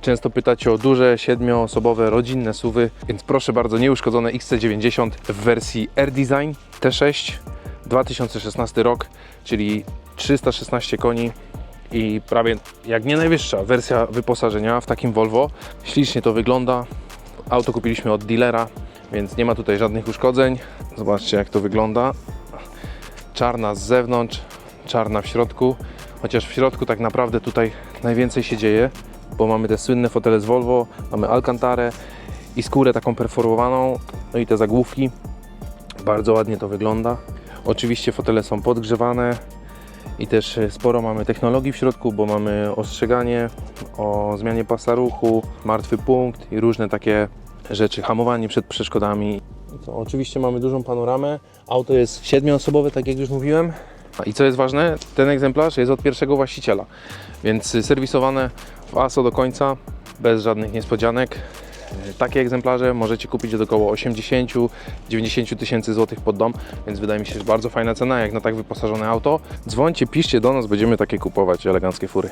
Często pytacie o duże, siedmioosobowe, rodzinne suwy, więc proszę bardzo, nieuszkodzone XC90 w wersji Air Design T6 2016 rok, czyli 316 koni i prawie jak nie najwyższa wersja wyposażenia w takim Volvo. Ślicznie to wygląda. Auto kupiliśmy od dealera, więc nie ma tutaj żadnych uszkodzeń. Zobaczcie jak to wygląda. Czarna z zewnątrz, czarna w środku. Chociaż w środku tak naprawdę tutaj najwięcej się dzieje, bo mamy te słynne fotele z Volvo, mamy Alcantarę i skórę taką perforowaną, no i te zagłówki. Bardzo ładnie to wygląda. Oczywiście fotele są podgrzewane i też e, sporo mamy technologii w środku, bo mamy ostrzeganie o zmianie pasa ruchu, martwy punkt i różne takie rzeczy, hamowanie przed przeszkodami. To oczywiście mamy dużą panoramę. Auto jest siedmioosobowe, tak jak już mówiłem. I co jest ważne, ten egzemplarz jest od pierwszego właściciela, więc serwisowane w ASO do końca, bez żadnych niespodzianek. Y, Takie egzemplarze możecie kupić od około 80-90 tysięcy złotych pod dom, więc wydaje mi się, że bardzo fajna cena jak na tak wyposażone auto. Dzwońcie, piszcie do nas, będziemy takie kupować eleganckie fury.